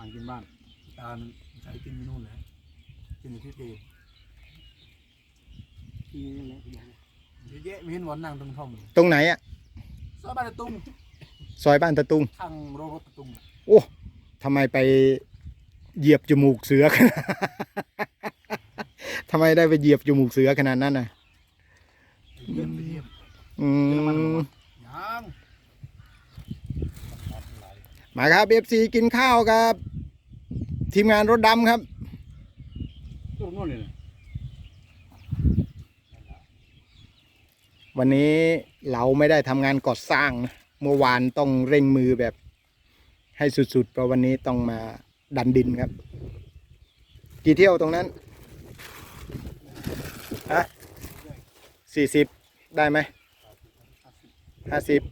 านกินบ้านตาลใช้กินที่นู่นเลยกินอยู่ที่เตที่นี่แหละพี่ใหญ่เยอะแยะไม่เห็นวันนั่งตรงท่อมเลยตรงไหนอะซอยบ้านตะตุงซอยบ้านตะตุงข้างโรงรถตะตุงโอ้ทำไมไปเหยียบจมูกเสือขนาดทำไมได้ไปเหยียบจมูกเสือขนาดนั้นน่ะเดินไปเยี่ยมอืมยังมาครับเอฟซีกินข้าวครับ ทีมงานรถดำครับตัวนู้นเลยนะวันนี้เราไม่ได้ทำงานก่อสร้างนะเมื่อวานต้องเร่งมือแบบ ให้สุดๆเพราะวันนี้ต้องมาดันดินครับ กี่เที่ยวตรงนั้นฮะสี่สิบได้ไหมห้าสิบ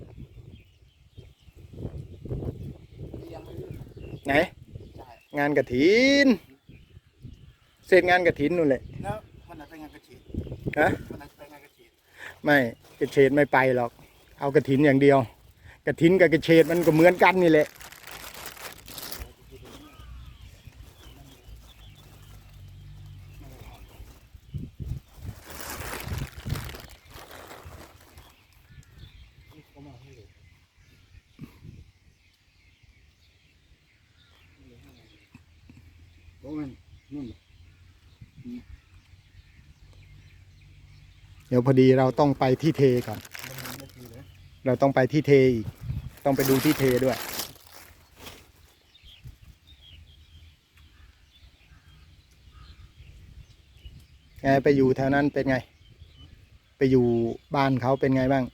ไหน งานกระถินเสร็จงานกระถินนู่นแหละแล้ววันไหนไปงานกระเฉดฮะวันไหนไปงานกระเฉดไม่กระเฉดไม่ไปหรอก เอากระถินอย่างเดียว กระถินกับกระเฉดมันก็เหมือนกันนี่แหละ โอ้มันนู่น เดี๋ยวพอดีเราต้องไปที่เทก่อน เราต้องไปที่เทอีก ต้องไปดูที่เทด้วย ไงไปอยู่แถวนั้นเป็นไง ไปอยู่บ้านเขาเป็นไงบ้าง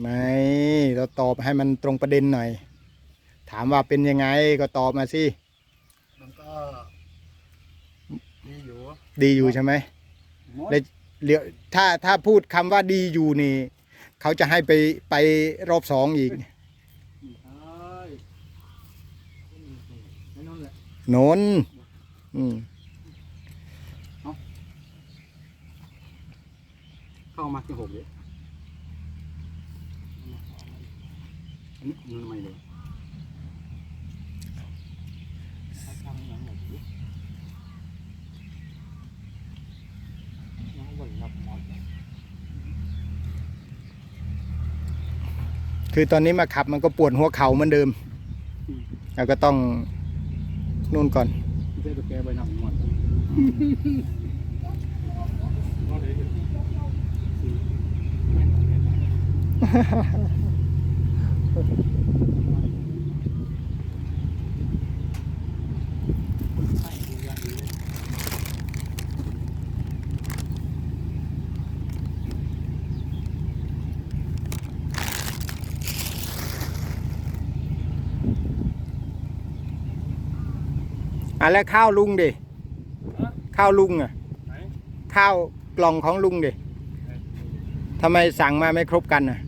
ไม่ เราตอบให้มันตรงประเด็นหน่อย ถามว่าเป็นยังไงก็ตอบมาสิ มันก็ ดีอยู่ ดีอยู่ใช่ไหม หมดได้เดี๋ยวถ้าถ้าพูดคำว่าดีอยู่นี่ เขาจะให้ไปไปรอบสองอีกนนแหละโนนอืมเข้ามาที่หกเลยอันนี้นู่นไม่เลยยังบ่นรับหมด คือตอนนี้มาขับมันก็ปวดหัวเข่าเหมือนเดิมเราก็ต้องนู่นก่อนไม่ใช่ตัวแกไปนับหมด อะแล้วข้าวลุงดิข้าวลุงอะไหนข้าวกล่องของลุงดิทำไมสั่งมาไม่ครบกันอะ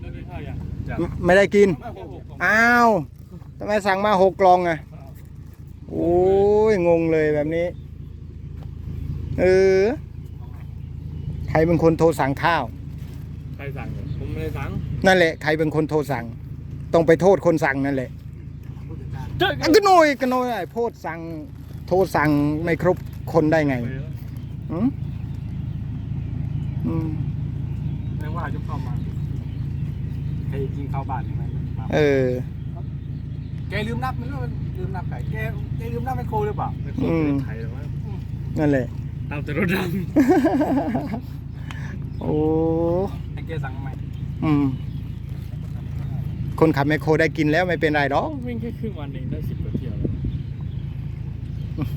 เรื่องนี้ข้าวยังจะไม่ไม่ได้กินไม่หกอ้าวทำไมสั่งมาหกกล่องอะโอ้ยงงเลยแบบนี้เออใครเป็นคนโทรสั่งข้าว ใครสั่งเนี่ยผมไม่ได้สั่ง นั่นแหละ ใครเป็นคนโทรสั่ง ต้องไปโทษคนสั่งนั่นแหละผู้จัด การเจ๊อะก็หน่อยก็หน่อยไอ้โพดสั่งโทรสั่งไม่ครบคนได้ไงอืมอืมแม่ว่าจะเข้ามาใครกินข้าวบ้านใช่ไหมมาเออแกลืมนับไม่รู้มันลืมนับไก่แกแกลืมนับไมโครหรือเปล่าไม่ครบอืมไทยหรอวะนั่นแหละตามแต่รถดโอ้ไอ้แกสั่งทำไมอืม คนขับแมคโครได้กินแล้วไม่เป็นไรหรอกำวิ่งแค่ครึ่งวันเองได้สิบกว่าเที่ยวเลย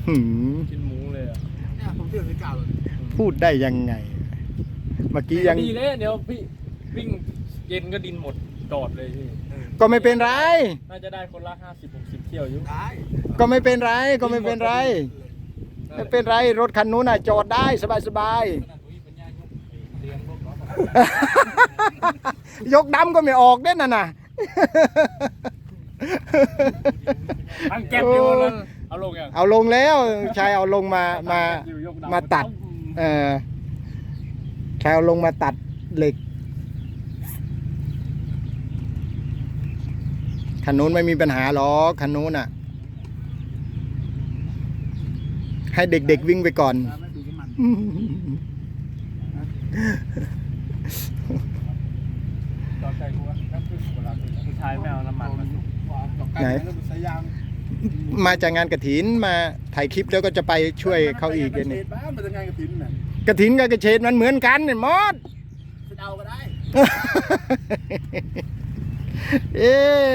หืมกินหมูเลยอะเนี่ยผมเที่ยวที่เก้าเลยพูดได้ยังไง เมื่อกี้ยังดีเลยเดี๋ยวพี่วิ่งเย็นก็ดินหมดจอดเลยพี่ก็ไม่เป็นไร น่าจะได้คนละห้าสิบหกสิบเที่ยวอยู่ได้ก็ไม่เป็นไรก็ไม่เป็นไร ไม่เป็นไรรถคันนู้นน่ะจอดได้สบายสบายๆ ยกดำก็ไม่ออกเด้นน่ะนะ ทั้งแก๊ปอยู่นั่นเอาลงยังเอาลงแล้วชายเอาลงมามาอยู่ยกดำมาตัด เออชายเอาลงมาตัดเหล็กคันนู้นไม่มีปัญหาหรอกคันนู้นอะ ให้เด็กๆวิ่งไปก่อนไม่ดูน้ำมันตอนใจกูว่าน้ำพึ่งเวลาพึ่ง ผู้ ชายไม่เอาน้ำมันมาสูบไหนแล้วดูสายยางมาจากงานกระถินมาถ่ายคลิปแล้วก็จะไปช่วยเขาอีกเลเลยยนี่นี่บ้านมันจะไงกับทิ้นน่ะกระถินกับกระเฉดมันเหมือนกันเนี่ยมอด จะเอาก็ได้เอ๊ะ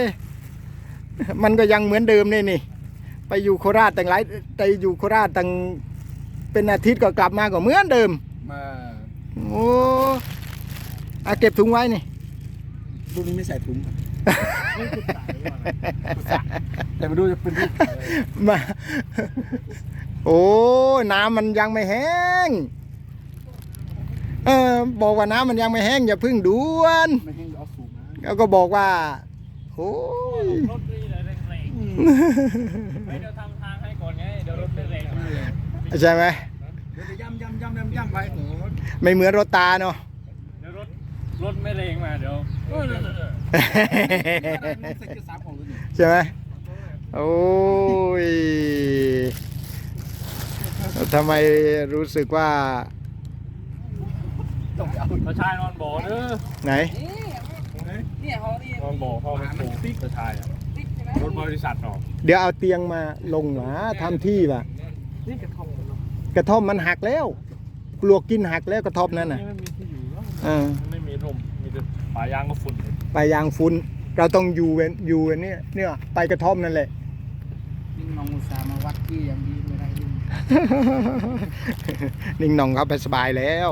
มันก็ยังเหมือนเดิมนี่นี่ ไปอยู่โคราชตั้งหลายไปอยู่โคราชตั้งเป็นอาทิตย์ก็กลับมาก็เหมือนเดิม มาโอ้อาเก็บถุงไว้นี่ลูกนี้ไม่ใส่ถุง แต่มาดูจะเป็นรูปมา โอ้น้ำมันยังไม่แห้ง เออ บอกว่าน้ำมันยังไม่แห้งอย่าเพึ่งด่วนไม่ให้เอาสูงนะแล้วก็บอกว่าโอ้ยรถนี่เลยแรงๆไม่เดี๋ยวทำทางให้ก่อนไงเดี๋ยวรถไม่แรงมาใช่ไหมเดี๋ยวจะย่ำย่ำย่ำย่ำย่ำไปโอ้โหไม่เหมือนรถตาเนาะเดี๋ยวรถ รถไม่แรงมาเดี๋ยวเซ็กซ์สามของเลยใช่ไหมโอ้ยทำไมรู้สึกว่าต้องไปเอาผู้ชายนอนบ่อเด้อไหนเนี่ยเขานี่นอนบ่อพ่อมันปูผู้ชายอะติ๊กใช่ไหมรถบริษัทออเดี๋ยวเอาเตียงมาลงหวาทำที่ว่ะกระท่อมมันหักแล้วปลวกกินหักแล้วกระท่อมนั่นน่ะนี่ไม่มีที่อยู่ ป่ายางก็ฝุ่นเลยไปยางฟุ้น เราต้องอยู่เวนอยู่เวนเนี่ยเนี่ยไปกระท่อมนั่นแหละ นิ่งนองอุตสาห์มาวัดที่อย่างดีไม่ได้ยิ่งนิ่งหนองเขาไปสบายแล้ว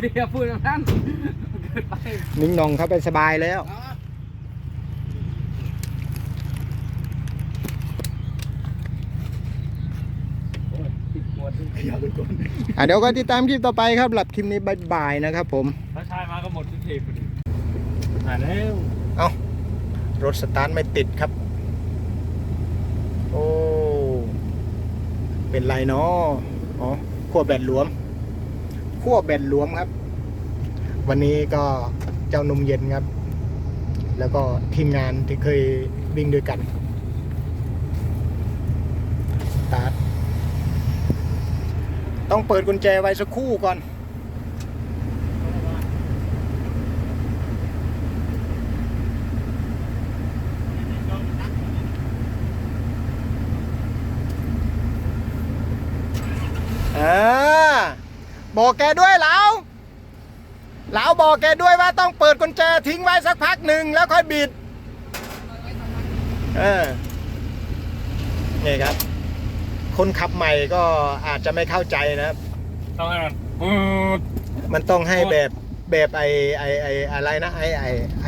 เบียร์พูดแบบนั้นเกิดไปนิ่งหนองเขาไปสบายแล้วติดปวดอย่าไปกดอะเดี๋ยวก็ติดตามคลิปต่อไปครับหลับคลิปนี้บายบายนะครับผมผู้ชายมาก็หมดที่เทพพอดี หาแล้วรถสตาร์ทไม่ติดครับ โอ้ เป็นไรเนาะอ๋อขั้วแบตหลวมขั้วแบตหลวมครับ วันนี้ก็เจ้านมเย็นครับ แล้วก็ทีมงานที่เคยวิ่งด้วยกันสตาร์ทต้องเปิดกุญแจไว้สักคู่ก่อน อ่าบอกแกด้วยเหลาเหลาบอกแกด้วยว่าต้องเปิดกุญแจทิ้งไว้สักพักหนึ่งแล้วค่อยบิด เออนี่ครับ คนขับใหม่ก็อาจจะไม่เข้าใจนะครับ ต้องให้มันอืดมันต้องให้แบบแบบไอไอไออะไรนะไอไอไอ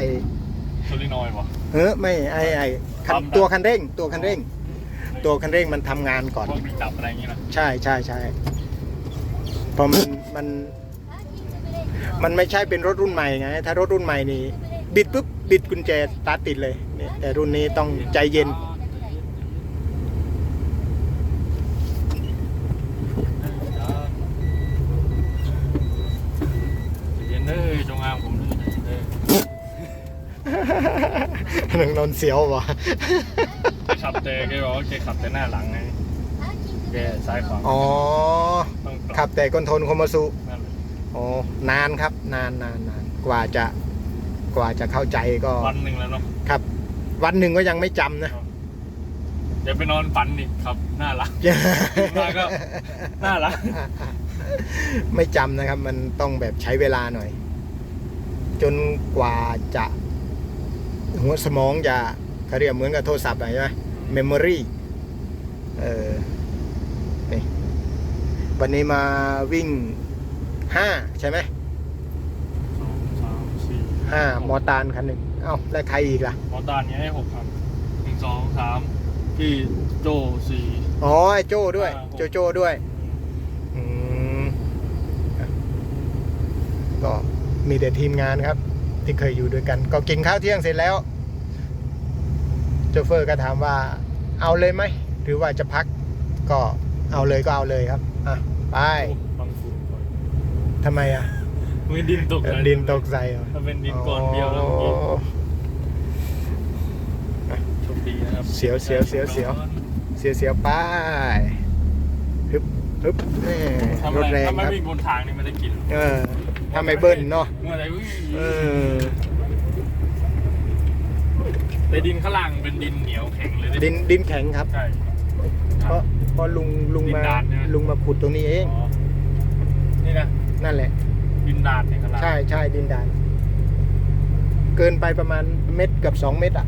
โซลินอยด์วะเออไม่ไอไอคันปั๊มนะตัวคันเร่ง ตัวคันเร่ง ตัวคันเร่งมันทำงานก่อน พวกมีจับอะไรอย่างงี้นะใช่ใช่ใช่ เพราะมันมัน มันไม่ใช่เป็นรถรุ่นใหม่ไง ถ้ารถรุ่นใหม่นี่ บิดปุ๊บบิดกุญแจสตาร์ทติดเลยเนี่ยแต่รุ่นนี้ต้องใจเย็นเย็นเด้อจงอางผมเด้อหนึ่งนนเสียววะขับแต่แกบอกว่าแกขับแต่หน้าหลังไงแกซ้ายขวาอ๋อต้องป ขับแต่คอนโทรลคอมมาสุนั่นแหละอ๋อนานครับ นานนานนานกว่าจะกว่าจะเข้าใจก็วันหนึ่งแล้วเนาะครับ วันหนึ่งก็ยังไม่จำนะเดี๋ยวไปนอนฝันอีกครับหน้าหลังมาก็หน้าหลังไม่จำนะครับ มันต้องแบบใช้เวลาหน่อย จนกว่าจะ หัวสมองจะเขาเรียกเหมือนกับโทรศัพท์อะใช่ไหมเมมโมรีเออนี่ วันนี้มาวิ่งห้าใช่ไหมสองสามสี่ห้ามอตานคันหนึ่งเอ้าแล้วใครอีกล่ะ มอตานเนี้ยให้หกครับหนึ่งสองสามพี่โจสี่ อ๋อไอ้โจ้ด้วย อ่าโจโจ้ด้วย อืมก็มีแต่ทีมงานครับ ที่เคยอยู่ด้วยกัน ก็กินข้าวเที่ยงเสร็จแล้วโชเฟอร์ก็ถามว่า เอาเลยไหม หรือว่าจะพัก ก็เอาเลยก็เอาเลยครับอะไปบางฝุ่นก่อนทำไมอะไม่ดินตกเลยดินตกใส่เหรอถ้าเป็นดินก่อนเดียวแล้วเมื่อกี้โชคดีนะครับเสียวเสียวเสียวเสียวเสียวเสียวป้ายฮึบฮึบแม่ทำรอะไรถแรงถ้าไม่ครับวิ่งบนทางนี่ไม่ได้กินเออถ้าไม่เบิ้ลเนาะเมื่อไหร่วิ่งเออแต่ดินข้างล่างเป็นดินเหนียวแข็งเลยดินดินแข็งครับ ใช่เพราะเพ ราะลุงลุงดินมาดานใช่ไหม ลุงมาขุดตรงนี้เอง อ๋อนี่นะนั่นแหละ ดินดานเนี่ยข้างล่างใช่ใช่ดินดาน เกินไปประมาณเม็ดกับสองเม็ดอะ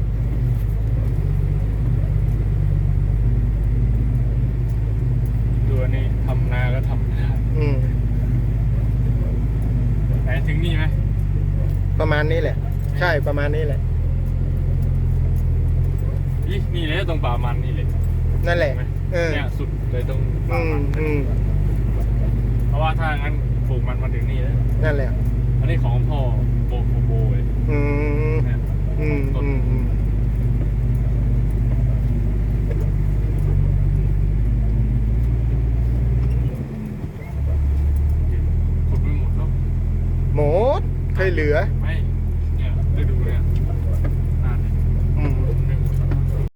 ดูอันนี้ทำนาก็ทำได้อืม ไหนถึงนี่ไหมประมาณนี้แหละ ใช่ประมาณนี้แหละ อีนี่เลยตรงป่ามันนี่เลยนั่นแหละ เออ เนี่ยสุดเลยตรงป่าอืมมันอืม เพราะว่าถ้างั้นปลูกมันมาถึงนี่แล้วนั่นแหละ อันนี้ของพ่อโบโบโบเลยอืม เนี่ยอืมต้นอืมอืมขุดไปหมดแล้วหมดเคยเหลือไม่